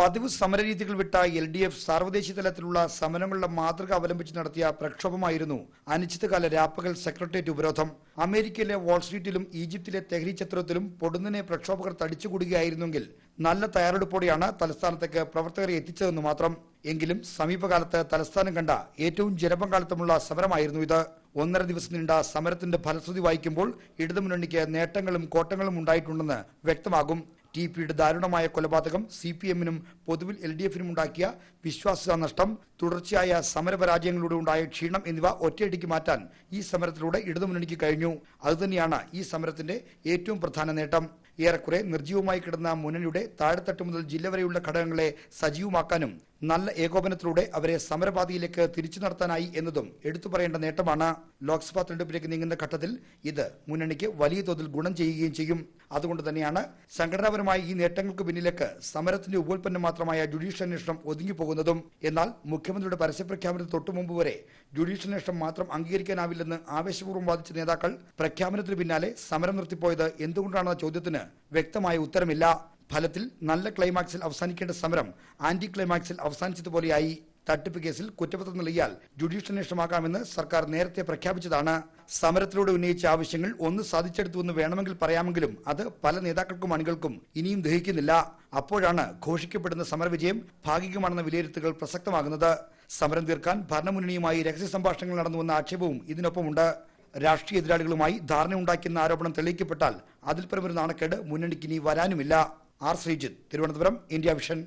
പതിവ് സമരരീതികൾ വിട്ട L D F സാർവദേശീയ തലത്തിലുള്ള സമരങ്ങളുടെ മാതൃക അവലംബിച്ച് നടത്തിയ പ്രക്ഷോഭമായിരുന്നു അനിശ്ചിതകാല രാപ്പകൽ സെക്രട്ടേറിയറ്റ് ഉപരോധം. അമേരിക്കയിലെ വാൾസ്ട്രീറ്റിലും ഈജിപ്തിലെ തെഹ്രി ചത്രത്തിലും പൊടുന്നനെ പ്രക്ഷോഭകർ തടിച്ചുകൂടുകയായിരുന്നെങ്കിൽ നല്ല തയ്യാറെടുപ്പോടെയാണ് തലസ്ഥാനത്തേക്ക് പ്രവർത്തകരെ എത്തിച്ചതെന്ന് മാത്രം. എങ്കിലും സമീപകാലത്ത് തലസ്ഥാനം കണ്ട ഏറ്റവും ജനപങ്കാളിത്തമുള്ള സമരമായിരുന്നു ഇത്. ഒന്നര ദിവസം നീണ്ട സമരത്തിന്റെ ഫലശ്രുതി വായിക്കുമ്പോൾ ഇടതുമുന്നണിക്ക് നേട്ടങ്ങളും കോട്ടങ്ങളും ഉണ്ടായിട്ടുണ്ടെന്ന് വ്യക്തമാകും. ടി പിയുടെ ദാരുണമായ കൊലപാതകം സി പി എമ്മിനും പൊതുവിൽ എൽ ഡി എഫിനും ഉണ്ടാക്കിയ വിശ്വാസ്യത നഷ്ടം തുടർച്ചയായ സമരപരാജയങ്ങളിലൂടെ ഉണ്ടായ ക്ഷീണം എന്നിവ ഒറ്റയടിക്ക് മാറ്റാൻ ഈ സമരത്തിലൂടെ ഇടതുമുന്നണിക്ക് കഴിഞ്ഞു. അതുതന്നെയാണ് ഈ സമരത്തിന്റെ ഏറ്റവും പ്രധാന നേട്ടം. ഏറെക്കുറെ നിർജീവമായി കിടന്ന മുന്നണിയുടെ താഴെത്തട്ട് മുതൽ ജില്ല വരെയുള്ള ഘടകങ്ങളെ സജീവമാക്കാനും നല്ല ഏകോപനത്തിലൂടെ അവരെ സമരപാതയിലേക്ക് തിരിച്ചു നടത്താനായി എന്നതും എടുത്തു പറയേണ്ട നേട്ടമാണ് ലോക്സഭാ തെരഞ്ഞെടുപ്പിലേക്ക് നീങ്ങുന്ന ഘട്ടത്തിൽ ഇത് മുന്നണിക്ക് വലിയ തോതിൽ ഗുണം ചെയ്യുകയും ചെയ്യും. അതുകൊണ്ട് തന്നെയാണ് സംഘടനാപരമായ ഈ നേട്ടങ്ങൾക്ക് പിന്നിലേക്ക് സമരത്തിന്റെ ഉപോൽപ്പന്നം മാത്രമായ ജുഡീഷ്യൽ അന്വേഷണം ഒതുങ്ങിപ്പോകുന്നതും എന്നാൽ മുഖ്യമന്ത്രിയുടെ പരസ്യപ്രഖ്യാപനത്തിന് തൊട്ടു മുമ്പ് വരെ ജുഡീഷ്യൽ അന്വേഷണം മാത്രം അംഗീകരിക്കാനാവില്ലെന്ന് ആവേശപൂർവം വാദിച്ച നേതാക്കൾ പ്രഖ്യാപനത്തിന് പിന്നാലെ സമരം നിർത്തിപ്പോയത് എന്തുകൊണ്ടാണെന്ന ചോദ്യത്തിന് വ്യക്തമായ ഉത്തരമില്ല. ഫലത്തിൽ നല്ല ക്ലൈമാക്സിൽ അവസാനിക്കേണ്ട സമരം ആന്റി ക്ലൈമാക്സിൽ അവസാനിച്ചതുപോലെയായി തട്ടിപ്പ് കേസിൽ കുറ്റപത്രം നൽകിയാൽ ജുഡീഷ്യൽ അന്വേഷണമാക്കാമെന്ന് സർക്കാർ നേരത്തെ പ്രഖ്യാപിച്ചതാണ്. സമരത്തിലൂടെ ഉന്നയിച്ച ആവശ്യങ്ങൾ ഒന്ന് സാധിച്ചെടുത്തുവെന്ന് വേണമെങ്കിൽ പറയാമെങ്കിലും അത് പല നേതാക്കൾക്കും അണികൾക്കും ഇനിയും ദഹിക്കുന്നില്ല. അപ്പോഴാണ് ഘോഷിക്കപ്പെടുന്ന സമരവിജയം ഭാഗികമാണെന്ന വിലയിരുത്തുകൾ പ്രസക്തമാകുന്നത്. സമരം തീർക്കാൻ ഭരണമുന്നണിയുമായി രഹസ്യ സംഭാഷണങ്ങൾ നടന്നുവെന്ന ആക്ഷേപവും ഇതിനൊപ്പമുണ്ട്. രാഷ്ട്രീയ എതിരാളികളുമായി ധാരണയുണ്ടാക്കിയെന്ന ആരോപണം തെളിയിക്കപ്പെട്ടാൽ അതിൽ പരമൊരു നാണക്കേട് മുന്നണിക്ക് ഇനി വരാനുമില്ല. R Sreejith Thiruvananthapuram India Vision